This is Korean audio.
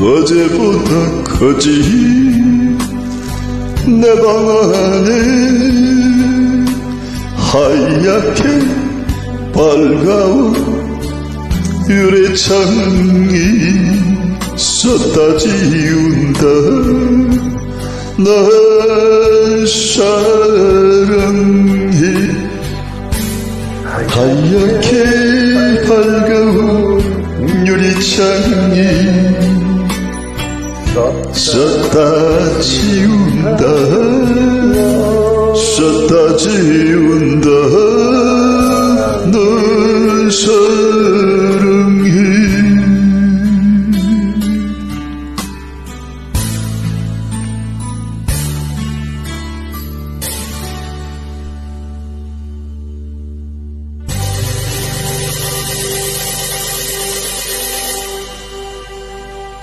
어제보다 커진 내방 안에 하얗게 밝아온 유리창이 쏟다 지운다. 널 사랑해. 하얗게 밝아온 유리창이 쏟다 지운다. 쏟다 지운다. 널 사랑해